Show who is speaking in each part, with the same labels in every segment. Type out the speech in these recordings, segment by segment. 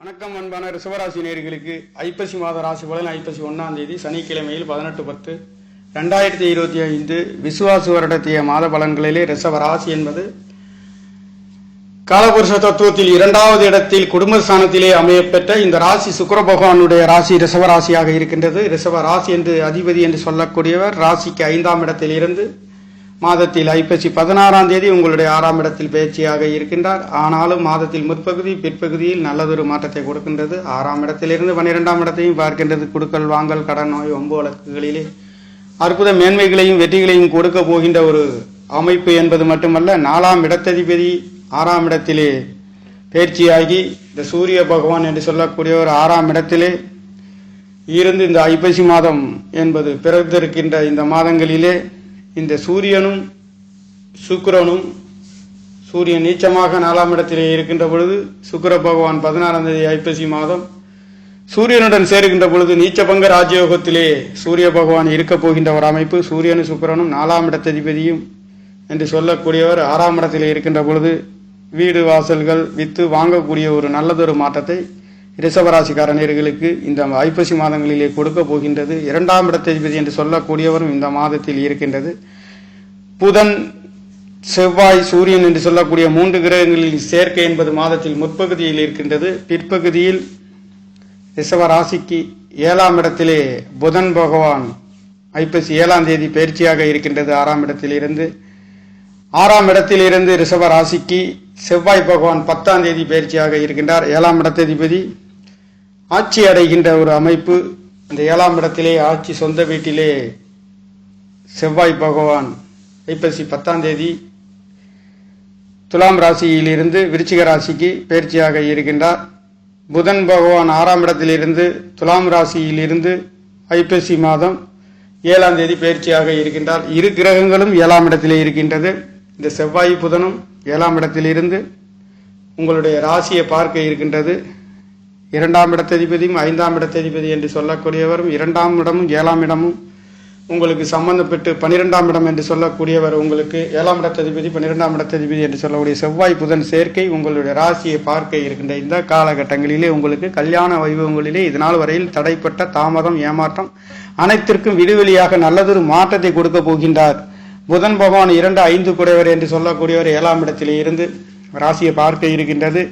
Speaker 1: வணக்கம் அன்பான ரிசவராசி நேர்களுக்கு ஐப்பசி மாத ராசி பலன் ஐப்பசி ஒன்றாம் தேதி சனிக்கிழமையில் பதினெட்டு பத்து ரெண்டாயிரத்தி இருபத்தி ஐந்து விசுவாசு வருடத்திய மாத பலன்களிலே ரிசவ ராசி என்பது காலபுருஷ தத்துவத்தில் இரண்டாவது இடத்தில் குடும்பஸ்தானத்திலே அமையப்பெற்ற இந்த ராசி சுக்கர பகவானுடைய ராசி ரிசவ ராசியாக இருக்கின்றது. ரிசவ ராசி என்று அதிபதி என்று சொல்லக்கூடியவர் ராசிக்கு ஐந்தாம் இடத்தில் இருந்து மாதத்தில் ஐப்பசி பதினாறாம் தேதி உங்களுடைய ஆறாம் இடத்தில் பயிற்சியாக இருக்கின்றார். ஆனாலும் மாதத்தில் முற்பகுதி பிற்பகுதியில் நல்லதொரு மாற்றத்தை கொடுக்கின்றது. ஆறாம் இடத்திலிருந்து பன்னிரெண்டாம் இடத்தையும் பார்க்கின்றது. கொடுக்கல் வாங்கல் கடன் நோய் ஒம்பு வழக்குகளிலே அற்புத மேன்மைகளையும் வெற்றிகளையும் கொடுக்க போகின்ற ஒரு அமைப்பு என்பது மட்டுமல்ல நாலாம் இடத்ததிபதி ஆறாம் இடத்திலே பயிற்சியாகி இந்த சூரிய பகவான் என்று சொல்லக்கூடிய ஒரு ஆறாம் இடத்திலே இருந்து இந்த ஐப்பசி மாதம் என்பது பிறந்திருக்கின்ற இந்த மாதங்களிலே இந்த சூரியனும் சுக்கிரனும் சூரியன் நீச்சமாக நாலாம் இடத்திலே இருக்கின்ற பொழுது சுக்கர பகவான் பதினாறாம் தேதி ஐப்பசி மாதம் சூரியனுடன் சேருகின்ற பொழுது நீச்சபங்க ராஜயோகத்திலே சூரிய பகவான் இருக்கப் போகின்ற ஒரு அமைப்பு சூரியனும் சுக்கரனும் நாலாம் இடத்ததிபதியும் என்று சொல்லக்கூடியவர் ஆறாம் இடத்திலே இருக்கின்ற பொழுது வீடு வாசல்கள் வித்து வாங்கக்கூடிய ஒரு நல்லதொரு மாற்றத்தை ரிஷபராசிக்காரர்களுக்கு இந்த ஐப்பசி மாதங்களிலே கொடுக்க போகின்றது. இரண்டாம் இடத்ததிபதி என்று சொல்லக்கூடியவரும் இந்த மாதத்தில் இருக்கின்றது. புதன் செவ்வாய் சூரியன் என்று சொல்லக்கூடிய மூன்று கிரகங்களில் சேர்க்கை என்பது மாதத்தில் முற்பகுதியில் இருக்கின்றது. பிற்பகுதியில் ரிஷப ராசிக்கு ஏழாம் இடத்திலே புதன் பகவான் ஐப்பசி ஏழாம் தேதி பயிற்சியாக இருக்கின்றது ஆறாம் இடத்திலிருந்து. ஆறாம் இடத்திலிருந்து ரிஷப ராசிக்கு செவ்வாய் பகவான் பத்தாம் தேதி பயிற்சியாக இருக்கின்றார். ஏழாம் இடத்ததிபதி ஆட்சி அடைகின்ற ஒரு அமைப்பு அந்த ஏழாம் இடத்திலே ஆட்சி சொந்த வீட்டிலே செவ்வாய் பகவான் ஐப்பசி பத்தாம் தேதி துலாம் ராசியிலிருந்து விருச்சிக ராசிக்கு பயிற்சியாக இருக்கின்றார். புதன் பகவான் ஆறாம் இடத்திலிருந்து துலாம் ராசியிலிருந்து ஐப்பசி மாதம் ஏழாம் தேதி பயிற்சியாக இருக்கின்றார். இரு கிரகங்களும் ஏழாம் இடத்திலே இருக்கின்றது. இந்த செவ்வாய் புதனும் ஏழாம் இடத்திலிருந்து உங்களுடைய ராசியை பார்க்க இருக்கின்றது. இரண்டாம் இடத்ததிபதியும் ஐந்தாம் இடத்ததிபதி என்று சொல்லக்கூடியவரும் இரண்டாம் இடமும் ஏழாம் இடமும் உங்களுக்கு சம்பந்தப்பட்டு பன்னிரெண்டாம் இடம் என்று சொல்லக்கூடியவர் உங்களுக்கு ஏழாம் இடத்ததிபதி பன்னிரெண்டாம் இடத்ததிபதி என்று சொல்லக்கூடிய செவ்வாய் புதன் சேர்க்கை உங்களுடைய ராசியை பார்க்க இருக்கின்ற இந்த காலகட்டங்களிலே உங்களுக்கு கல்யாண வைபவங்களிலே இதனால் வரையில் தடைப்பட்ட தாமதம் ஏமாற்றம் அனைத்திற்கும் விடுவெளியாக நல்லதொரு மாற்றத்தை கொடுக்க போகின்றார். புதன் பகவான் இரண்டு ஐந்து குடைவர் என்று சொல்லக்கூடியவர் ஏழாம் இடத்திலே இருந்து ராசியை பார்க்க இருக்கின்றது.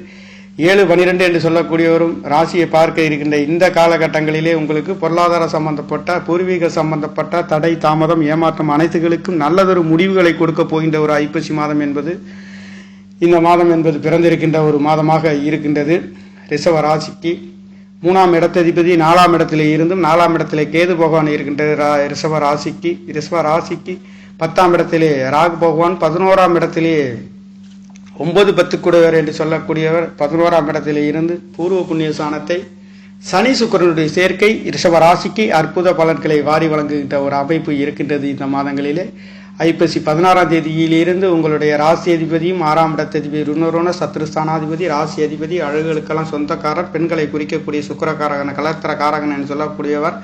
Speaker 1: ஏழு பனிரெண்டு என்று சொல்லக்கூடியவரும் ராசியை பார்க்க இருக்கின்ற இந்த காலகட்டங்களிலே உங்களுக்கு பொருளாதார சம்பந்தப்பட்ட பூர்வீக சம்பந்தப்பட்ட தடை தாமதம் ஏமாற்றம் அனைத்துகளுக்கும் நல்லதொரு முடிவுகளை கொடுக்க போகின்ற ஒரு ஐப்பசி மாதம் என்பது இந்த மாதம் என்பது பிறந்திருக்கின்ற ஒரு மாதமாக இருக்கின்றது. ரிஷவ ராசிக்கு மூணாம் இடத்ததிபதி நாலாம் இடத்திலே இருந்தும் நாலாம் இடத்திலே கேது பகவான் இருக்கின்றது ரா- ரிசவ ராசிக்கு ரிஷவ ராசிக்கு பத்தாம் இடத்திலே ராகு பகவான் பதினோராம் இடத்திலே ஒன்பது பத்து குடைவர் என்று சொல்லக்கூடியவர் பதினோராம் இடத்திலே இருந்து பூர்வ புண்ணிய சாணத்தை சனி சுக்கிரனுடைய சேர்க்கை ரிஷப ராசிக்கு அற்புத பலன்களை வாரி வழங்குகின்ற ஒரு அமைப்பு இருக்கின்றது இந்த மாதங்களிலே. ஐப்பசி பதினாறாம் தேதியிலிருந்து உங்களுடைய ராசி அதிபதியும் ஆறாம் இடத்ததிபதி ருணரோன சத்ருஸ்தானாதிபதி ராசி அதிபதி அழகுகளுக்கெல்லாம் சொந்தக்காரர் பெண்களை குறிக்கக்கூடிய சுக்கரக்காரகன் கலத்திர காரகன் என்று சொல்லக்கூடியவர்.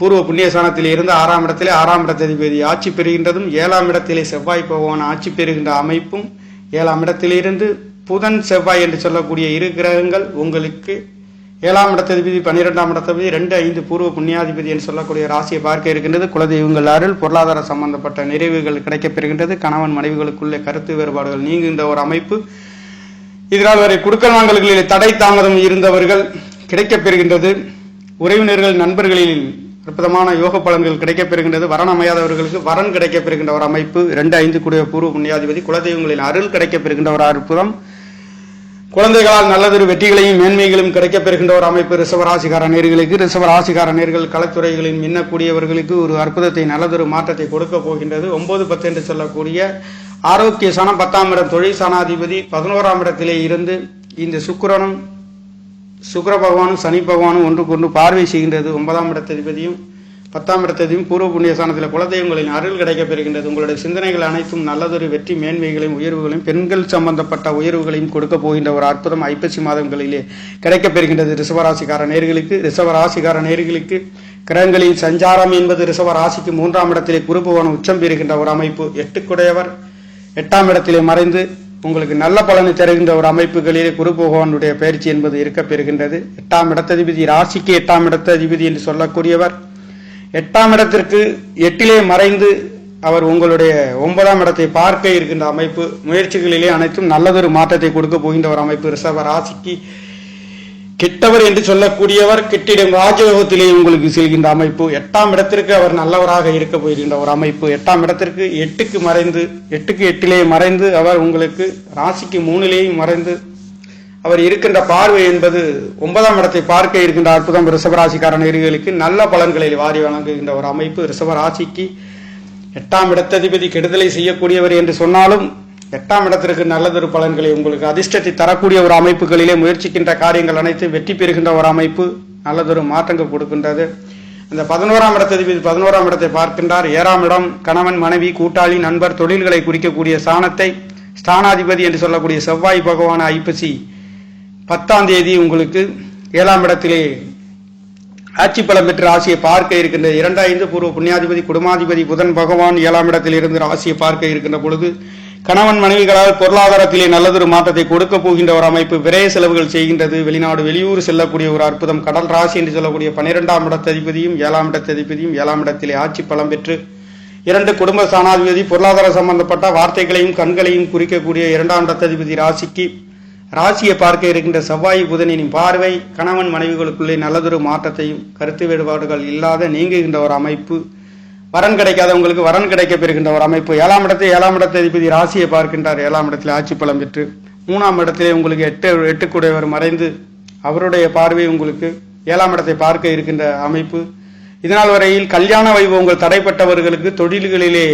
Speaker 1: பூர்வ புண்ணியஸ்தானத்தில் இருந்து ஆறாம் இடத்திலே ஆறாம் இடத்ததிபதி ஆட்சி பெறுகின்றதும் ஏழாம் இடத்திலே செவ்வாய் பகவான் ஆட்சி பெறுகின்ற அமைப்பும் ஏழாம் இடத்திலிருந்து புதன் செவ்வாய் என்று சொல்லக்கூடிய இரு கிரகங்கள் உங்களுக்கு ஏழாம் இடத்ததிபதி பன்னிரெண்டாம் இடத்ததிபதி ரெண்டு ஐந்து பூர்வ புண்ணியாதிபதி என்று சொல்லக்கூடிய ராசியை பார்க்க இருக்கின்றது. குலதெய்வங்கள் அருள் பொருளாதார சம்பந்தப்பட்ட நிறைவுகள் கிடைக்கப்பெறுகின்றது கணவன் மனைவிகளுக்குள்ளே கருத்து வேறுபாடுகள் நீங்குகின்ற ஒரு அமைப்பு. இதனால் வரை குடுக்கல் வாங்கல்களில் தடை தாமதம் இருந்தவர்கள் கிடைக்கப்பெறுகின்றது உறவினர்கள் நண்பர்களில் அற்புதமான யோக பலன்கள் கிடைக்கப்பெறுகின்றது வரன் அமையாதவர்களுக்கு வரன் கிடைக்கப்பெறுகின்ற ஒரு அமைப்பு. ரெண்டு ஐந்து கூடிய பூர்வ புண்ணியாதிபதி குலதெய்வங்களின் அருள் கிடைக்கப்பெறுகின்ற ஒரு அற்புதம். குழந்தைகளால் நல்லதொரு வெற்றிகளையும் மேன்மைகளும் கிடைக்கப்பெறுகின்ற ஒரு அமைப்பு. ரிசவராசிகார நேர்களுக்கு ரிசவராசிகார நேர்கள் கலத்துறைகளின் மின்னக்கூடியவர்களுக்கு ஒரு அற்புதத்தை நல்லதொரு மாற்றத்தை கொடுக்க போகின்றது. ஒன்பது பத்து என்று சொல்லக்கூடிய ஆரோக்கிய சனம் பத்தாம் இடம் தொழில் சனாதிபதி பதினோராம் இடத்திலே இருந்து இந்த சுக்கிரனும் சுக்கர பகவானும் சனி பகவானும் ஒன்றுக்கொன்று பார்வை செய்கின்றது. ஒன்பதாம் இடத்ததிபதியும் பத்தாம் இடத்ததியும் பூர்வ புண்ணியஸ்தானத்தில் குலதெய்வங்களின் அருள் கிடைக்கப் பெறுகின்றது. உங்களுடைய சிந்தனைகள் அனைத்தும் நல்லதொரு வெற்றி மேன்மைகளையும் உயர்வுகளையும் பெண்கள் சம்பந்தப்பட்ட உயர்வுகளையும் கொடுக்க போகின்ற ஒரு அற்புதம் ஐப்பசி மாதங்களிலே கிடைக்கப் பெறுகின்றது. ரிஷபராசிக்கார நேர்களுக்கு ரிஷபராசிக்கார நேர்களுக்கு கிரகங்களின் சஞ்சாரம் என்பது ரிஷப ராசிக்கு மூன்றாம் இடத்திலே குருபவன் உச்சம் பெறுகின்ற ஒரு அமைப்பு. எட்டுக்குடையவர் எட்டாம் இடத்திலே மறைந்து உங்களுக்கு நல்ல பலனை தருகின்ற ஒரு அமைப்புகளிலே குரு பகவானுடைய பயிற்சி என்பது இருக்க பெறுகின்றது எட்டாம் இடத்ததிபதி ராசிக்கு எட்டாம் இடத்ததிபதி என்று சொல்லக்கூடியவர். எட்டாம் இடத்திற்கு எட்டிலே மறைந்து அவர் உங்களுடைய ஒன்பதாம் இடத்தை பார்க்க இருக்கின்ற அமைப்பு முயற்சிகளிலே அனைத்தும் நல்லதொரு மாற்றத்தை கொடுக்க போகின்ற ஒரு அமைப்பு ரிஷப ராசிக்கு கெட்டவர் என்று சொல்லக்கூடியவர் கெட்டிடம் ராஜயோகத்திலே உங்களுக்கு செல்கின்ற அமைப்பு. எட்டாம் இடத்திற்கு அவர் நல்லவராக இருக்க போகின்ற ஒரு அமைப்பு. எட்டாம் இடத்திற்கு எட்டுக்கு மறைந்து எட்டுக்கு எட்டிலே மறைந்து அவர் உங்களுக்கு ராசிக்கு மூணிலேயும் மறைந்து அவர் இருக்கின்ற பார்வை என்பது ஒன்பதாம் இடத்தை பார்க்க இருக்கின்ற அற்புதம் ரிஷபராசிக்கார நேர்களுக்கு நல்ல பலன்களை வாரி வழங்குகின்ற ஒரு அமைப்பு. ரிஷபராசிக்கு எட்டாம் இடத்ததிபதி கெடுதலை செய்யக்கூடியவர் என்று சொன்னாலும் எட்டாம் இடத்திற்கு நல்லதொரு பலன்களை உங்களுக்கு அதிர்ஷ்டத்தை தரக்கூடிய ஒரு அமைப்புகளிலே முயற்சிக்கின்ற காரியங்கள் அனைத்தும் வெற்றி பெறுகின்ற ஒரு அமைப்பு நல்லதொரு மாற்றங்கள் கொடுக்கின்றது. அந்த பதினோராம் இடத்ததிபதி பதினோராம் இடத்தை பார்க்கின்றார். ஏழாம் இடம் கணவன் மனைவி கூட்டாளி நண்பர் தொழில்களை குறிக்கக்கூடிய ஸ்தானத்தை ஸ்தானாதிபதி என்று சொல்லக்கூடிய செவ்வாய் பகவான் ஐப்பசி பத்தாம் தேதி உங்களுக்கு ஏழாம் இடத்திலே ஆட்சி பலம் பெற்று ராசியை பார்க்க இருக்கின்ற இரண்டாயிரம் பூர்வ புண்ணியாதிபதி குடும்பாதிபதி புதன் பகவான் ஏழாம் இடத்தில் இருந்து ராசியை பார்க்க இருக்கின்ற பொழுது கணவன் மனைவிகளால் பொருளாதாரத்திலே நல்லதொரு மாற்றத்தை கொடுக்க போகின்ற ஒரு அமைப்பு விரைய செலவுகள் செய்கின்றது. வெளிநாடு வெளியூர் செல்லக்கூடிய ஒரு அற்புதம் கடல் ராசி என்று சொல்லக்கூடிய பன்னிரெண்டாம் இடத்ததிபதியும் ஏழாம் இடத்ததிபதியும் ஏழாம் இடத்திலே ஆட்சி பலம் பெற்று இரண்டு குடும்ப ஸ்தானாதிபதி பொருளாதார சம்பந்தப்பட்ட வார்த்தைகளையும் கண்களையும் குறிக்கக்கூடிய இரண்டாம் இடத்ததிபதி ராசிக்கு ராசியை பார்க்க இருக்கின்ற செவ்வாய் புதனின் பார்வை கணவன் மனைவிகளுக்குள்ளே நல்லதொரு மாற்றத்தையும் கருத்து வேறுபாடுகள் இல்லாத நீங்குகின்ற ஒரு அமைப்பு. வரன் கிடைக்காதவங்களுக்கு வரன் கிடைக்க பெறுகின்ற ஒரு அமைப்பு. ஏழாம் இடத்தை ஏழாம் இடத்தை அதிபதி ராசியை பார்க்கின்றார். ஏழாம் இடத்தில் ஆட்சி பலம் பெற்று மூணாம் இடத்திலே உங்களுக்கு எட்டு எட்டுக்குடையவர் மறைந்து அவருடைய பார்வை உங்களுக்கு ஏழாம் இடத்தை பார்க்க இருக்கின்ற அமைப்பு. இதனால் வரையில் கல்யாண வைபவங்கள் தடைப்பட்டவர்களுக்கு தொழில்களிலே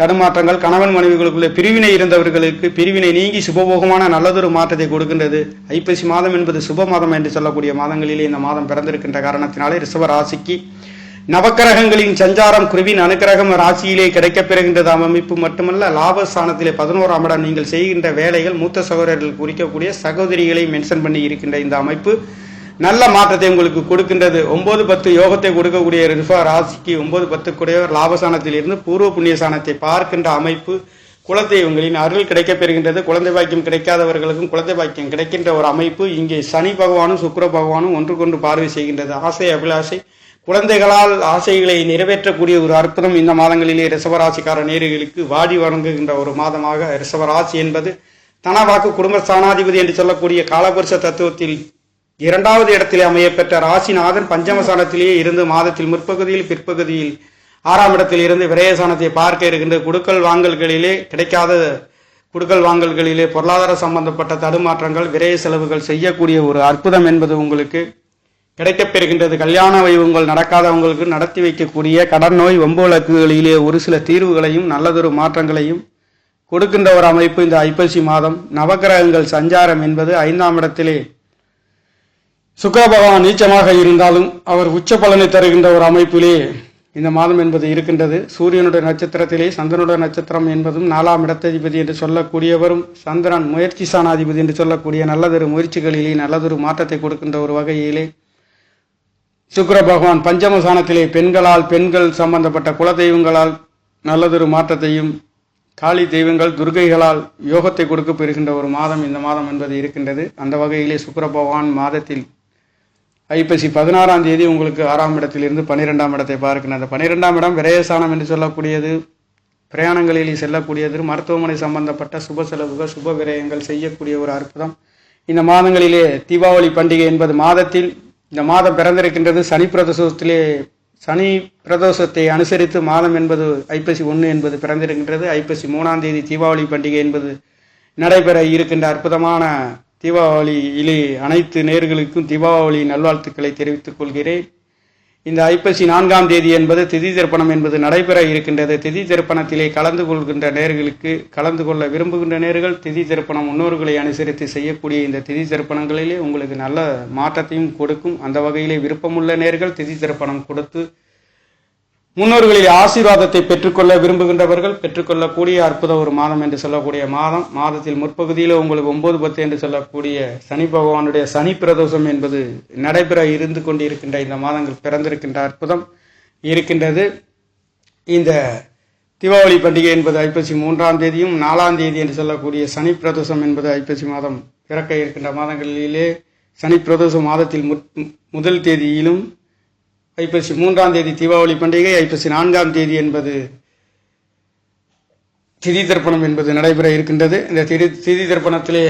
Speaker 1: தடுமாற்றங்கள் கணவன் மனைவிகளுக்குள்ளே பிரிவினை இருந்தவர்களுக்கு பிரிவினை நீங்கி சுபபோகமான நல்லதொரு மாற்றத்தை கொடுக்கின்றது. ஐப்பசி மாதம் என்பது சுப மாதம் என்று சொல்லக்கூடிய மாதங்களிலே இந்த மாதம் பிறந்திருக்கின்ற காரணத்தினாலே ரிஷப ராசிக்கு நவக்கிரகங்களின் சஞ்சாரம் குருவின் அனுக்கிரகம் ராசியிலே கிடைக்கப் பெறுகின்றது அமைப்பு மட்டுமல்ல லாபஸ்தானத்திலே பதினோராம் இடம் நீங்கள் செய்கின்ற வேலைகள் மூத்த சகோதரர்கள் குறிக்கக்கூடிய சகோதரிகளை மென்ஷன் பண்ணி இருக்கின்ற இந்த அமைப்பு. நல்ல மாற்றத்தை உங்களுக்கு கொடுக்கின்றது. ஒன்பது பத்து யோகத்தை கொடுக்கக்கூடிய ரிஃபா ராசிக்கு ஒன்பது பத்துக்குடையவர் லாபஸ்தானத்தில் இருந்து பூர்வ புண்ணியஸ்தானத்தை பார்க்கின்ற அமைப்பு. குலதெய்வங்களின் அருள் கிடைக்கப் பெறுகின்றது. குழந்தை பாக்கியம் கிடைக்காதவர்களுக்கும் குழந்தை பாக்கியம் கிடைக்கின்ற ஒரு அமைப்பு. இங்கே சனி பகவானும் சுக்கர பகவானும் ஒன்றுக்கொன்று பார்வை செய்கின்றது. ஆசை அபிலாஷை குழந்தைகளால் ஆசைகளை நிறைவேற்றக்கூடிய ஒரு அற்புதம் இந்த மாதங்களிலே ரிசவராசிக்கார நேர்களுக்கு வாடி வழங்குகின்ற ஒரு மாதமாக ரிசவராசி என்பது தனவாக்கு குடும்ப ஸ்தானாதிபதி என்று சொல்லக்கூடிய காலபுருஷ தத்துவத்தில் இரண்டாவது இடத்திலே அமையப்பெற்ற ராசிநாதன் பஞ்சமசானத்திலேயே இருந்து மாதத்தில் முற்பகுதியில் பிற்பகுதியில் ஆறாம் இடத்தில் இருந்து விரயசானத்தை பார்க்க இருக்கின்ற குடுக்கல் வாங்கல்களிலே கிடைக்காத குடுக்கல் வாங்கல்களிலே பொருளாதார சம்பந்தப்பட்ட தடுமாற்றங்கள் விரய செலவுகள் செய்யக்கூடிய ஒரு அற்புதம் என்பது உங்களுக்கு கிடைக்கப்பெறுகின்றது. கல்யாண வைவங்கள் நடக்காதவங்களுக்கு நடத்தி வைக்கக்கூடிய கடன் நோய் வம்பு வழக்குகளிலே ஒரு சில தீர்வுகளையும் நல்லதொரு மாற்றங்களையும் கொடுக்கின்ற ஒரு அமைப்பு இந்த ஐப்பசி மாதம். நவக்கிரகங்கள் சஞ்சாரம் என்பது ஐந்தாம் இடத்திலே சுக்கர பகவான் நீச்சமாக இருந்தாலும் அவர் உச்ச பலனை தருகின்ற ஒரு அமைப்பிலே இந்த மாதம் என்பது இருக்கின்றது. சூரியனுடைய நட்சத்திரத்திலே சந்திரனுடைய நட்சத்திரம் என்பதும் நாலாம் இடத்ததிபதி என்று சொல்லக்கூடியவரும் சந்திரன் முயற்சி சாணாதிபதி என்று சொல்லக்கூடிய நல்லதொரு முயற்சிகளிலே நல்லதொரு மாற்றத்தை கொடுக்கின்ற ஒரு வகையிலே சுக்கர பகவான் பஞ்சமசானத்திலே பெண்களால் பெண்கள் சம்பந்தப்பட்ட குலதெய்வங்களால் நல்லதொரு மாற்றத்தையும் காளி தெய்வங்கள் துர்கைகளால் யோகத்தை கொடுக்க பெறுகின்ற ஒரு மாதம் இந்த மாதம் என்பது இருக்கின்றது. அந்த வகையிலே சுக்கர பகவான் மாதத்தில் ஐப்பசி பதினாறாம் தேதி உங்களுக்கு ஆறாம் இடத்திலிருந்து பன்னிரெண்டாம் இடத்தை பார்க்கின்ற அந்த பன்னிரெண்டாம் இடம் விரயசானம் என்று சொல்லக்கூடியது பிரயாணங்களில் செல்லக்கூடியது மருத்துவமனை சம்பந்தப்பட்ட சுப செலவுகள் சுப விரயங்கள் செய்யக்கூடிய ஒரு அற்புதம். இந்த மாதங்களிலே தீபாவளி பண்டிகை என்பது மாதத்தில் இந்த மாதம் பிறந்திருக்கின்றது சனி பிரதோஷத்திலே சனி பிரதோஷத்தை அனுசரித்து மாதம் என்பது ஐப்பசி ஒன்று என்பது பிறந்திருக்கின்றது. ஐப்பசி மூணாம் தேதி தீபாவளி பண்டிகை என்பது நடைபெற இருக்கின்ற அற்புதமான தீபாவளியிலே அனைத்து நேர்களுக்கும் தீபாவளி நல்வாழ்த்துக்களை தெரிவித்துக் கொள்கிறேன். இந்த ஐப்பசி நான்காம் தேதி என்பது திதி திருப்பணம் என்பது நடைபெற இருக்கின்றது. திதி திருப்பணத்திலே கலந்து கொள்கின்ற நேர்களுக்கு கலந்து கொள்ள விரும்புகின்ற நேர்கள் திதி திருப்பணம் முன்னோர்களை அனுசரித்து செய்யக்கூடிய இந்த திதி திருப்பணங்களிலே உங்களுக்கு நல்ல மாற்றத்தையும் கொடுக்கும். அந்த வகையிலே விருப்பமுள்ள நேர்கள் திதி திருப்பணம் கொடுத்து முன்னோர்களில் ஆசீர்வாதத்தை பெற்றுக்கொள்ள விரும்புகின்றவர்கள் பெற்றுக்கொள்ளக்கூடிய அற்புத ஒரு மாதம் என்று சொல்லக்கூடிய மாதம். மாதத்தில் முற்பகுதியில் உங்களுக்கு ஒன்பது பத்து என்று சொல்லக்கூடிய சனி பகவானுடைய சனி பிரதோஷம் என்பது நடைபெற இருந்து கொண்டிருக்கின்ற இந்த மாதங்கள் பிறந்திருக்கின்ற அற்புதம் இருக்கின்றது. இந்த தீபாவளி பண்டிகை என்பது ஐப்பசி மூன்றாம் தேதியும் நாலாம் தேதி என்று சொல்லக்கூடிய சனி பிரதோஷம் என்பது ஐப்பசி மாதம் பிறக்க இருக்கின்ற மாதங்களிலே சனி பிரதோஷ மாதத்தில் முற்- முதல் தேதியிலும் ஐப்பசி மூன்றாம் தேதி தீபாவளி பண்டிகை ஐப்பசி நான்காம் தேதி என்பது திதி தர்ப்பணம் என்பது நடைபெற இருக்கின்றது. இந்த திதி திதி தர்ப்பணத்திலே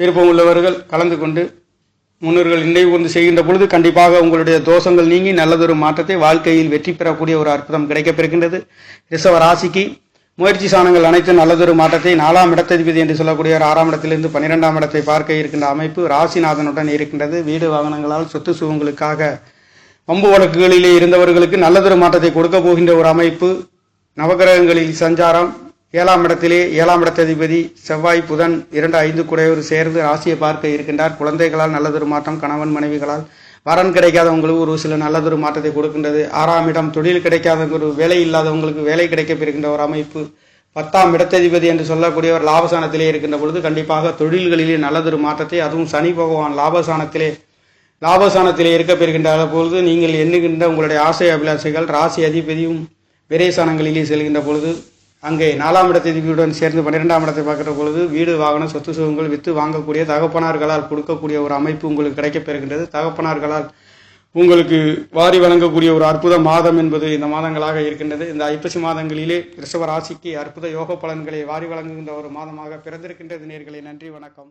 Speaker 1: விருப்பம் உள்ளவர்கள் கலந்து கொண்டு முன்னோர்கள் நினைவு கொண்டு செய்கின்ற பொழுது கண்டிப்பாக உங்களுடைய தோஷங்கள் நீங்கி நல்லதொரு மாற்றத்தை வாழ்க்கையில் வெற்றி பெறக்கூடிய ஒரு அற்புதம் கிடைக்கப்பெறுகின்றது. ரிசவ ராசிக்கு முயற்சி சாணங்கள் அனைத்தும் நல்லதொரு மாற்றத்தை நாலாம் இடத்ததிபதி என்று சொல்லக்கூடிய ஒரு ஆறாம் இடத்திலிருந்து பன்னிரெண்டாம் இடத்தை பார்க்க இருக்கின்ற அமைப்பு ராசிநாதனுடன் இருக்கின்றது. வீடு வாகனங்களால் சொத்து சுகங்களுக்காக வம்பு வழக்குகளிலே இருந்தவர்களுக்கு நல்லதொரு மாற்றத்தை கொடுக்க போகின்ற ஒரு அமைப்பு. நவகிரகங்களில் சஞ்சாரம். ஏழாம் இடத்திலே ஏழாம் இடத்ததிபதி செவ்வாய் புதன் இரண்டு ஐந்து குறையோர் சேர்ந்து ராசியை பார்க்க இருக்கின்றார். குழந்தைகளால் நல்லதொரு மாற்றம் கணவன் மனைவிகளால் வரன் கிடைக்காதவங்களுக்கு ஒரு சில நல்லதொரு மாற்றத்தை கொடுக்கின்றது. ஆறாம் இடம் தொழில் கிடைக்காதவங்க ஒரு வேலை இல்லாதவங்களுக்கு வேலை கிடைக்கப்பெறுகின்ற ஒரு அமைப்பு. பத்தாம் இடத்ததிபதி என்று சொல்லக்கூடிய ஒரு லாபசானத்திலே இருக்கின்ற பொழுது கண்டிப்பாக தொழில்களிலே நல்லதொரு மாற்றத்தை அதுவும் சனி பகவான் லாபசானத்திலே லாபஸ்தானத்தில் இருக்க பெறுகின்ற பொழுது நீங்கள் எண்ணுகின்ற உங்களுடைய ஆசை அபிலாஷைகள் ராசி அதிபதியும் விரைசானங்களிலே செல்கின்ற பொழுது அங்கே நாலாம் இடத்ததிபதியுடன் சேர்ந்து பன்னிரெண்டாம் இடத்தை பார்க்கிற பொழுது வீடு வாகனம் சொத்து சுகங்கள் வித்து வாங்கக்கூடிய தகப்பனார்களால் கொடுக்கக்கூடிய ஒரு அமைப்பு உங்களுக்கு கிடைக்கப்பெறுகின்றது தகப்பனார்களால் உங்களுக்கு வாரி வழங்கக்கூடிய ஒரு அற்புத மாதம் என்பது இந்த மாதங்களாக இருக்கின்றது. இந்த ஐப்பசி மாதங்களிலே ரிஷப ராசிக்கு அற்புத யோக பலன்களை வாரி வழங்குகின்ற ஒரு மாதமாக பிறந்திருக்கின்றது நேர்களை. நன்றி வணக்கம்.